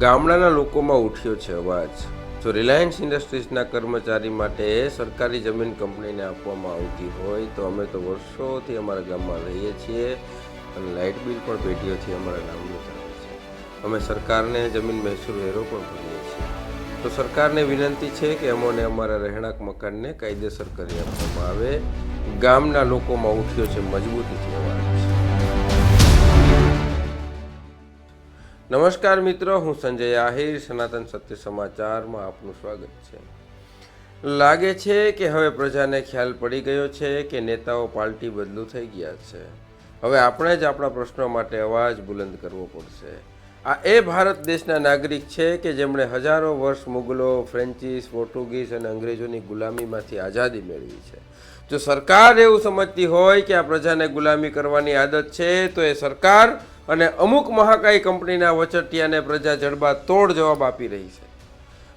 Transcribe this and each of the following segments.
ગામડાના લોકોમાં ઉઠ્યો છે અવાજ. જો રિલાયન્સ ઇન્ડસ્ટ્રીઝના કર્મચારી માટે સરકારી જમીન કંપનીને આપવામાં આવતી હોય તો અમે તો વર્ષોથી અમારા ગામમાં રહીએ છીએ અને લાઇટ બિલ પણ પેઢીઓથી અમારા ગામનું ચાલે છે. અમે સરકારને જમીન મહેસૂલ વેરો પણ ભરીએ છીએ. તો સરકારને વિનંતી છે કે અમોને અમારા રહેણાંક મકાનને કાયદેસર કરી આપવામાં આવે. ગામના લોકોમાં ઉઠ્યો છે મજબૂતીથી અવાજ. નમસ્કાર મિત્રો, હું સંજય આહિર, સનાતન સત્ય સમાચારમાં આપનું સ્વાગત છે. લાગે છે કે હવે પ્રજાને ખ્યાલ પડી ગયો છે કે નેતાઓ પાર્ટી બદલું થઈ ગયા છે. હવે આપણે જ આપણા પ્રશ્નો માટે અવાજ બુલંદ કરવો પડશે. આ એ ભારત દેશના નાગરિક છે કે જેમણે હજારો વર્ષ મુગલો, ફ્રેન્ચીસ, પોર્ટુગીઝ અને અંગ્રેજોની ગુલામીમાંથી આઝાદી મેળવી છે. જો સરકાર એવું સમજતી હોય કે આ પ્રજાને ગુલામી કરવાની આદત છે, તો એ સરકાર અને અમુક મહાકાય કંપનીના વચટિયાને પ્રજા જડબા તોડ જવાબ આપી રહી છે.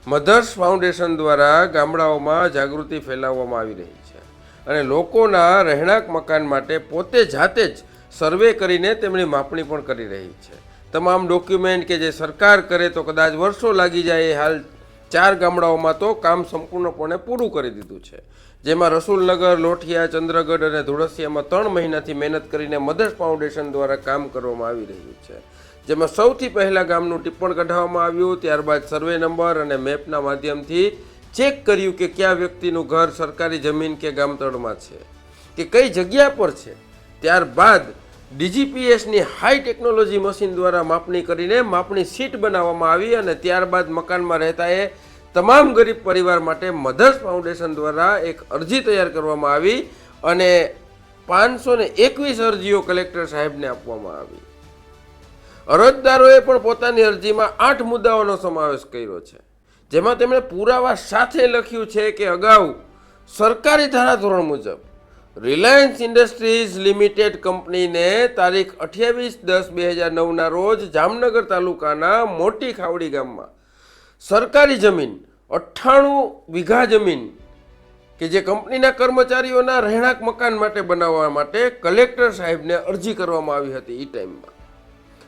મધર્સ ફાઉન્ડેશન દ્વારા ગામડાઓમાં જાગૃતિ ફેલાવવામાં આવી રહી છે અને લોકોના રહેણાંક મકાન માટે પોતે જાતે જ સર્વે કરીને તેમની માપણી પણ કરી રહી છે. તમામ ડોક્યુમેન્ટ કે જે સરકાર કરે તો કદાચ વર્ષો લાગી જાય એ હાલ ચાર ગામડાઓમાં તો કામ સંપૂર્ણપણે પૂરું કરી દીધું છે. જેમાં રસુલનગર, લોઠિયા, ચંદ્રગઢ અને ધુળસિયામાં ત્રણ મહિનાથી મહેનત કરીને મધર્સ ફાઉન્ડેશન દ્વારા કામ કરવામાં આવી રહ્યું છે. જેમાં સૌથી પહેલાં ગામનું ટિપ્પણ કઢાવવામાં આવ્યું, ત્યારબાદ સર્વે નંબર અને મેપના માધ્યમથી ચેક કર્યું કે કયા વ્યક્તિનું ઘર સરકારી જમીન કે ગામતળમાં છે, કે કઈ જગ્યા પર છે. ત્યારબાદ ડીજીપીએસની હાઈ ટેકનોલોજી મશીન દ્વારા માપણી કરીને માપણી સીટ બનાવવામાં આવી અને ત્યારબાદ મકાનમાં રહેતા એ તમામ ગરીબ પરિવાર માટે મધર્સ ફાઉન્ડેશન દ્વારા એક અરજી તૈયાર કરવામાં આવી અને પાંચસો ને એકવીસ અરજીઓ કલેક્ટર સાહેબને આપવામાં આવી. અરજદારોએ પણ પોતાની અરજીમાં આઠ મુદ્દાઓનો સમાવેશ કર્યો છે, જેમાં તેમણે પુરાવા સાથે લખ્યું છે કે અગાઉ સરકારી ધારાધોરણ મુજબ રિલાયન્સ ઇન્ડસ્ટ્રીઝ લિમિટેડ કંપનીને તારીખ અઠ્યાવીસ દસ બે હજાર નવના રોજ જામનગર તાલુકાના મોટી ખાવડી ગામમાં સરકારી જમીન, અઠ્ઠાણું વીઘા જમીન કે જે કંપનીના કર્મચારીઓના રહેણાંક મકાન માટે બનાવવા માટે કલેક્ટર સાહેબને અરજી કરવામાં આવી હતી એ ટાઈમમાં.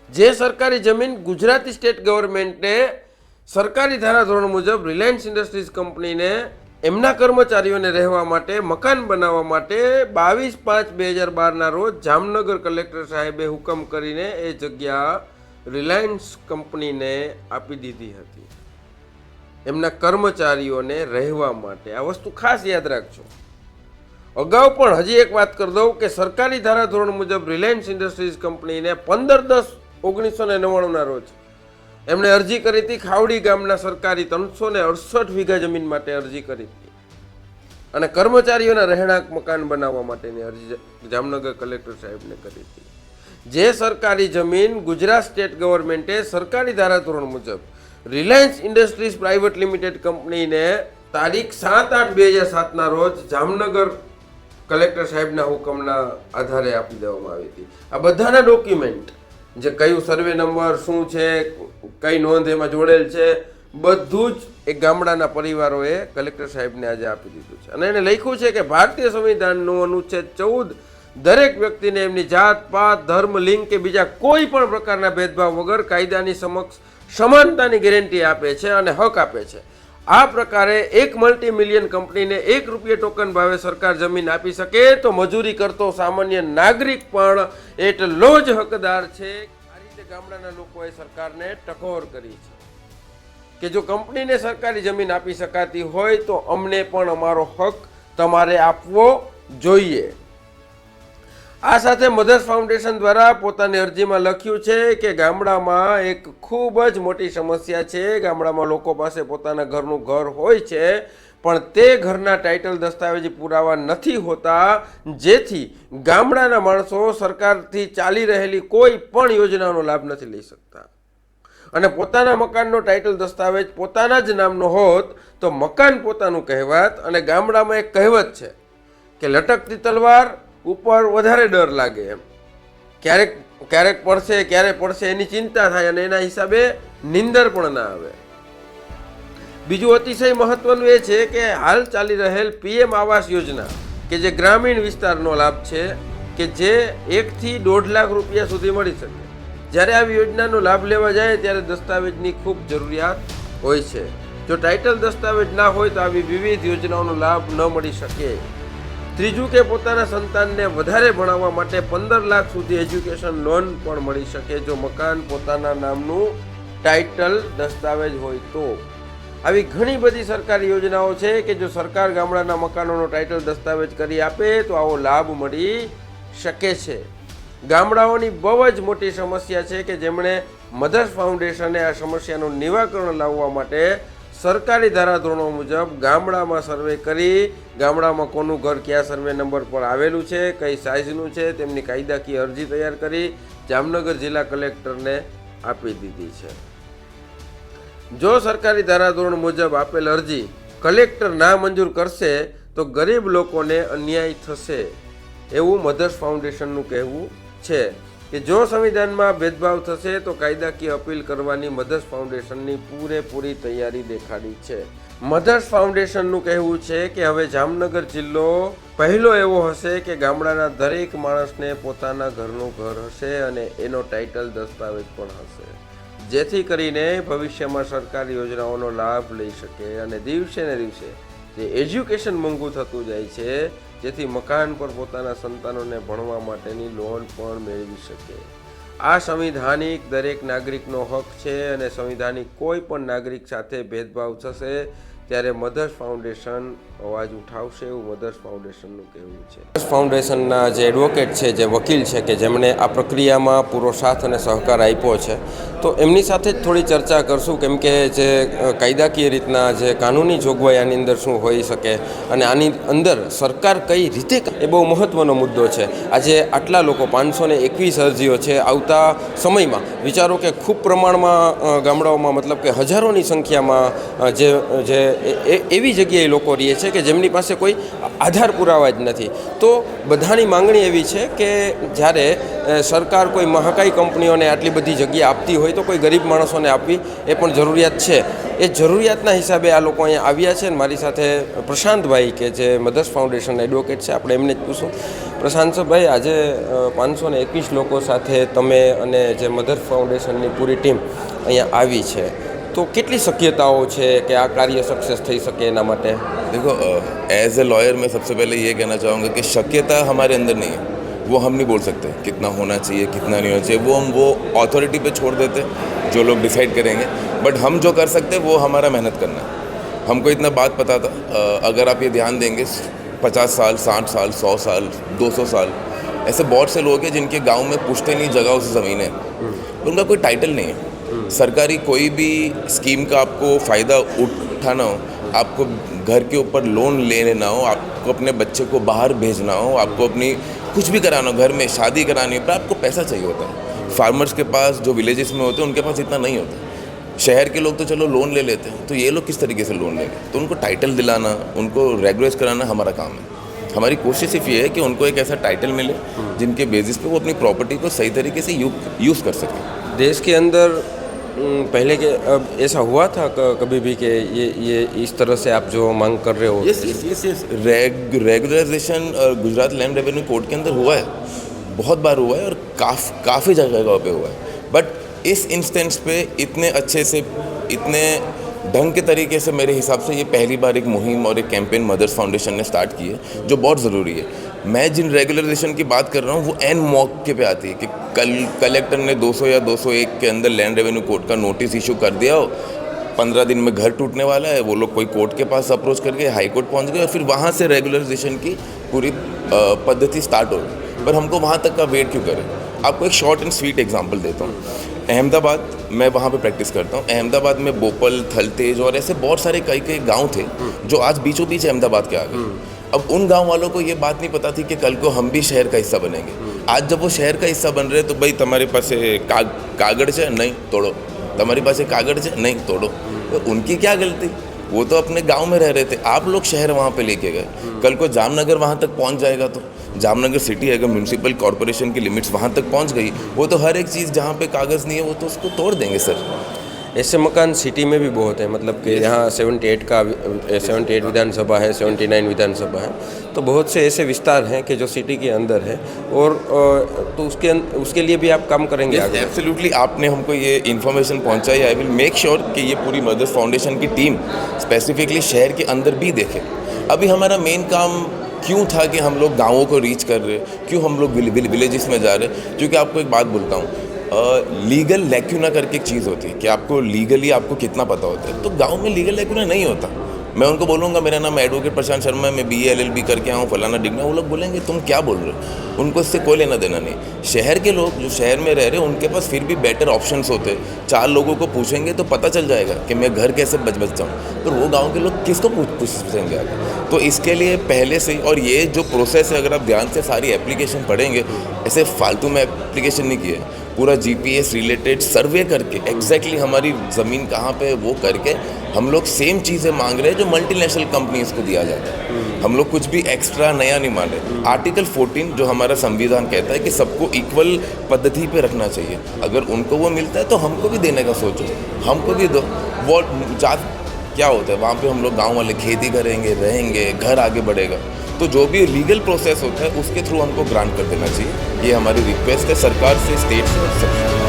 જે સરકારી જમીન ગુજરાતી સ્ટેટ ગવર્મેન્ટે સરકારી ધારાધોરણ મુજબ રિલાયન્સ ઇન્ડસ્ટ્રીઝ કંપનીને એમના કર્મચારીઓને રહેવા માટે મકાન બનાવવા માટે બાવીસ પાંચ બે હજાર બારના રોજ જામનગર કલેક્ટર સાહેબે હુકમ કરીને એ જગ્યા રિલાયન્સ કંપનીને આપી દીધી હતી. એમના કર્મચારીઓને રહેવા માટે. આ વસ્તુ ખાસ યાદ રાખજો. અગાઉ પણ હજી એક વાત કરી દઉં કે સરકારી ધારાધોરણ મુજબ રિલાયન્સ ઇન્ડસ્ટ્રીઝ કંપનીને પંદર દસ ઓગણીસો ને નવ્વાણુંના રોજ એમણે અરજી કરી હતી, ખાવડી ગામના સરકારી ત્રણસો ને અડસઠ વીઘા જમીન માટે અરજી કરી હતી. અને કર્મચારીઓના રહેણાંક મકાન બનાવવા માટેની અરજી જામનગર કલેક્ટર સાહેબને કરી હતી. જે સરકારી જમીન ગુજરાત સ્ટેટ ગવર્મેન્ટે સરકારી ધારાધોરણ મુજબ રિલાયન્સ ઇન્ડસ્ટ્રીઝ પ્રાઇવેટ લિમિટેડ કંપનીને તારીખ સાત આઠ બે હજાર સાતના રોજ જામનગર કલેક્ટર સાહેબના હુકમના આધારે આપી દેવામાં આવી હતી. આ બધાના ડોક્યુમેન્ટ, જે કયું સર્વે નંબર, શું છે, કઈ નોંધ એમાં જોડેલ છે, બધું જ એ ગામડાના પરિવારોએ કલેક્ટર સાહેબને આજે આપી દીધું છે. અને એને લખ્યું છે કે ભારતીય સંવિધાનનું અનુચ્છેદ ચૌદ, દરેક વ્યક્તિને એમની જાત, પાત, ધર્મ, લિંગ કે બીજા કોઈ પણ પ્રકારના ભેદભાવ વગર કાયદાની સમક્ષ સમાનતાની ગેરંટી આપે છે અને હક આપે છે. આ પ્રકારે એક મલ્ટી મિલિયન કંપનીને એક રૂપિયા ટોકન ભાવે સરકાર જમીન આપી શકે તો મજૂરી કરતો સામાન્ય નાગરિક પણ એટલો જ હકદાર છે આ રીતે ગામડાના લોકોએ સરકારને ટકોર કરી છે. કે જો કંપનીને સરકારી જમીન આપી શકાતી હોય તો અમને પણ અમારો હક તમારે આપવો જોઈએ. આ સાથે મધર્સ ફાઉન્ડેશન દ્વારા પોતાની અરજીમાં લખ્યું છે કે ગામડામાં એક ખૂબ જ મોટી સમસ્યા છે. ગામડામાં લોકો પાસે પોતાના ઘરનું ઘર હોય છે, પણ તે ઘરના ટાઇટલ દસ્તાવેજી પુરાવા નથી હોતા. જેથી ગામડાના માણસો સરકારથી ચાલી રહેલી કોઈ પણ યોજનાનો લાભ નથી લઈ શકતા. અને પોતાના મકાનનો ટાઇટલ દસ્તાવેજ પોતાના જ નામનો હોત, તો મકાન પોતાનું કહેવાત અને ગામડામાં એક કહેવત છે કે લટકતી તલવાર ઉપર વધારે ડર લાગે એમ. ક્યારેક ક્યારેક પડશે ક્યારે પડશે એની ચિંતા થાય અને એના હિસાબે નિંદર પણ ના આવે. બીજું અતિશય મહત્વનું એ છે કે હાલ ચાલી રહેલ પીએમ આવાસ યોજના, કે જે ગ્રામીણ વિસ્તારનો લાભ છે, કે જે એકથી દોઢ લાખ રૂપિયા સુધી મળી શકે. જ્યારે આવી યોજનાનો લાભ લેવા જાય ત્યારે દસ્તાવેજની ખૂબ જરૂરિયાત હોય છે. જો ટાઇટલ દસ્તાવેજ ના હોય તો આવી વિવિધ યોજનાઓનો લાભ ન મળી શકે. ત્રીજું કે પોતાના સંતાનને વધારે ભણાવવા માટે પંદર લાખ સુધી એજ્યુકેશન લોન પણ મળી શકે જો મકાન પોતાના નામનું ટાઇટલ દસ્તાવેજ હોય તો. આવી ઘણી બધી સરકારી યોજનાઓ છે કે જો સરકાર ગામડાના મકાનોનો ટાઇટલ દસ્તાવેજ કરી આપે તો આવો લાભ મળી શકે છે. ગામડાઓની બહુ જ મોટી સમસ્યા છે કે જેમણે મધર્સ ફાઉન્ડેશને આ સમસ્યાનું નિરાકરણ લાવવા માટે સરકારી ધારાધોરણો મુજબ ગામડામાં સર્વે કરી, ગામડામાં કોનું ઘર કયા સર્વે નંબર પર આવેલું છે, કઈ સાઇઝનું છે, તેમની કાયદાકીય અરજી તૈયાર કરી જામનગર જિલ્લા કલેક્ટરને આપી દીધી છે. જો સરકારી ધારાધોરણ મુજબ આપેલ અરજી કલેક્ટર ના મંજૂર કરશે, તો ગરીબ લોકોને અન્યાય થશે એવું મધર્સ ફાઉન્ડેશનનું કહેવું છે. કે જો સંવિધાનમાં ભેદભાવ થશે તો કાયદાકીય અપીલ કરવાની મધર્સ ફાઉન્ડેશનની પૂરેપૂરી તૈયારી દેખાડી છે. મધર્સ ફાઉન્ડેશનનું કહેવું છે કે હવે જામનગર જિલ્લો પહેલો એવો હશે કે ગામડાના દરેક માણસને પોતાના ઘરનું ઘર હશે અને એનો ટાઇટલ દસ્તાવેજ પણ હશે. જેથી કરીને ભવિષ્યમાં સરકારી યોજનાઓનો લાભ લઈ શકે અને દિવસે ને દિવસે જે એજ્યુકેશન મોંઘું થતું જાય છે જેથી મકાન પર પોતાના સંતાનોને ભણવા માટેની લોન પણ મેળવી શકે. આ સંવિધાનિક દરેક નાગરિકનો હક છે અને સંવિધાનિક કોઈ પણ નાગરિક સાથે ભેદભાવ થશે, ત્યારે મધર્સ ફાઉન્ડેશન અવાજ ઉઠાવશે એવું મધર્સ ફાઉન્ડેશનનું કહેવું છે. મધર્સ ફાઉન્ડેશનના જે એડવોકેટ છે, જે વકીલ છે કે જેમણે આ પ્રક્રિયામાં પૂરો સાથ અને સહકાર આપ્યો છે, તો એમની સાથે જ થોડી ચર્ચા કરશું કેમ કે જે કાયદાકીય રીતના જે કાનૂની જોગવાઈ આની અંદર શું હોઈ શકે અને આની અંદર સરકાર કઈ રીતે એ બહુ મહત્ત્વનો મુદ્દો છે. આજે આટલા લોકો, પાંચસો ને એકવીસ અરજીઓ છે, આવતા સમયમાં વિચારો કે ખૂબ પ્રમાણમાં ગામડાઓમાં મતલબ કે હજારોની સંખ્યામાં જે જે એવી જગ્યાએ લોકો રહે છે કે જેમની પાસે કોઈ આધાર પુરાવા જ નથી. તો બધાની માંગણી એવી છે કે જ્યારે સરકાર કોઈ મહાકાઈ કંપનીઓને આટલી બધી જગ્યા આપતી હોય તો કોઈ ગરીબ માણસોને આપવી એ પણ જરૂરિયાત છે. એ જરૂરિયાતના હિસાબે આ લોકો અહીંયા આવ્યા છે અને મારી સાથે પ્રશાંતભાઈ કે જે મધર્સ ફાઉન્ડેશન એડવોકેટ છે, આપણે એમને જ પૂછું. પ્રશાંતભાઈ, આજે પાંચસો ને એકવીસ લોકો સાથે તમે અને જે મધર્સ ફાઉન્ડેશનની પૂરી ટીમ અહીંયા આવી છે. તો કેટલી શક્યતાઓ છે કે આ કાર્ય સક્સેસ થઈ શકે એના માટે देखो एज ए लॉयर मैं सबसे पहले ये कहना चाहूँगा कि शक्यता हमारे अंदर नहीं है वो हम नहीं बोल सकते कितना होना चाहिए कितना नहीं होना चाहिए वो हम वो अथॉरिटी पे छोड़ देते जो लोग डिसाइड करेंगे बट हम जो कर सकते हैं वो हमारा मेहनत करना है हमको इतना बात पता था अ, अगर आप ये ध्यान देंगे पचास साल साठ साल सौ साल दो सौ साल ऐसे बहुत से लोग हैं जिनके गांव में पुश्तैनी जगह उस ज़मीन है उनका कोई टाइटल नहीं है सरकारी कोई भी स्कीम का आपको फ़ायदा उठाना हो, आपको घर के ऊपर लोन ले लेना हो, आपको अपने बच्चे को बाहर भेजना हो, आपको अपनी कुछ भी कराना हो, घर में शादी करानी हो, पर आपको पैसा चाहिए होता है। फार्मर्स के पास जो विलेजेस में होते हैं, उनके पास इतना नहीं होता शहर के लोग तो चलो लोन ले लेते हैं तो ये लोग किस तरीके से लोन लेंगे? तो उनको टाइटल दिलाना, उनको रेगुलेट कराना हमारा काम है। हमारी कोशिश सिर्फ़ ये है कि उनको एक ऐसा टाइटल मिले, जिनके बेसिस पे वो अपनी प्रॉपर्टी को सही तरीके से यूज़ कर सकें। देश के अंदर पहले के अब ऐसा हुआ था कभी भी कि ये ये इस तरह से आप जो मांग कर रहे हो? Yes yes yes regularization Gujarat land revenue court के अंदर हुआ है। बहुत बार हुआ है और काफ काफ़ी जगह पे हुआ है। बट इस इंस्टेंस पे इतने अच्छे से इतने ढंग के तरीके से मेरे हिसाब से ये पहली बार एक मुहिम और एक कैंपेन मदर्स फाउंडेशन ने स्टार्ट की है जो बहुत ज़रूरी है। मैं जिन रेगुलराइजेशन की बात कर रहा हूँ, वो एन मौके पे आती है कि कल कलेक्टर ने 200 या 201 के अंदर लैंड रेवेन्यू कोर्ट का नोटिस इशू कर दिया हो पंद्रह दिन में घर टूटने वाला है, वो लोग कोई कोर्ट के पास अप्रोच करके हाई कोर्ट पहुँच गए और फिर वहाँ से रेगुलराइजेशन की पूरी पद्धति स्टार्ट हो गई। पर हमको वहाँ तक का वेट क्यों करें? आपको एक शॉर्ट एंड स्वीट एग्ज़ाम्पल देता हूँ। अहमदाबाद मैं वहाँ पे प्रैक्टिस करता हूँ। अहमदाबाद में बोपल, थलतेज और ऐसे बहुत सारे कई कई गाँव थे, जो आज बीचों बीच अहमदाबाद के आ गए अब उन गाँव वालों को ये बात नहीं पता थी कि कल को हम भी शहर का हिस्सा बनेंगे। आज जब वो शहर का हिस्सा बन रहे तो भाई तुम्हारे पास ये का, कागड़ है नहीं तोड़ो। तुम्हारे पास ये कागड़ है नहीं तोड़ो। तो उनकी क्या गलती? वो तो अपने गाँव में रह रहे थे। आप लोग शहर वहाँ पे लेके गए। कल को जामनगर वहाँ तक पहुँच जाएगा तो। जामनगर सिटी अगर म्यूनसिपल कॉरपोरेशन की लिमिट्स वहाँ तक पहुँच गई वो तो हर एक चीज़ जहाँ पे कागज़ नहीं है वो तो उसको तोड़ देंगे सर। ऐसे मकान सिटी में भी बहुत है मतलब कि यहाँ सेवेंटी एट का सेवेंटी एट विधानसभा है सेवेंटी नाइन विधानसभा है तो बहुत से ऐसे विस्तार हैं कि जो सिटी के अंदर है और तो उसके अं- उसके लिए भी आप काम करेंगे एब्सोल्युटली आपने हमको ये इन्फॉर्मेशन पहुँचाई। आई विल मेक श्योर कि ये पूरी मदर्स फाउंडेशन की टीम स्पेसिफिकली शहर के अंदर भी देखे। अभी हमारा मेन काम क्यों था कि हम लोग गाँवों को रीच कर रहे क्यों हम लोग विलेजेस में जा रहे क्योंकि आपको एक बात बोलता हूँ लीगल लैक्यूना करके एक चीज़ होती है कि आपको लीगली आपको कितना पता होता है। तो गाँव में लीगल लैक्यूना नहीं होता। मैं उनको बोलूँगा, मेरा नाम एडवोकेट प्रशांत शर्मा है, मैं बी एल एल बी करके आऊँ फलाना डिग्ना वो लोग बोलेंगे, तुम क्या बोल रहे हो? उनको इससे कोई लेना देना नहीं। शहर के लोग जो शहर में रह रहे हैं, उनके पास फिर भी बेटर ऑप्शंस होते। चार लोगों को पूछेंगे तो पता चल जाएगा कि मैं घर कैसे बच बच जाऊँ। पर वो गाँव के लोग किसको पूछ पूछेंगे आगे? तो इसके लिए पहले से और ये जो प्रोसेस है, अगर आप ध्यान से सारी एप्लीकेशन पढ़ेंगे, ऐसे फालतू में एप्लीकेशन नहीं किए। पूरा जीपीएस रिलेटेड सर्वे करके एग्जैक्टली exactly हमारी ज़मीन कहाँ पे है वो करके हम लोग सेम चीज़ें मांग रहे हैं जो मल्टीनेशनल कंपनीज़ को दिया जाता है। हम लोग कुछ भी एक्स्ट्रा नया नहीं मांग रहे। आर्टिकल 14 जो हमारा संविधान कहता है कि सबको इक्वल पद्धति पे रखना चाहिए। अगर उनको वो मिलता है तो हमको भी देने का सोचो। हमको भी दो। वो जात क्या होता है? वहाँ पे हम लोग गाँव वाले खेती करेंगे, रहेंगे, घर आगे बढ़ेगा। तो जो भी लीगल प्रोसेस होता है, उसके थ्रू हमको ग्रांट कर देना चाहिए। ये हमारी रिक्वेस्ट है, सरकार से स्टेट से और सबसे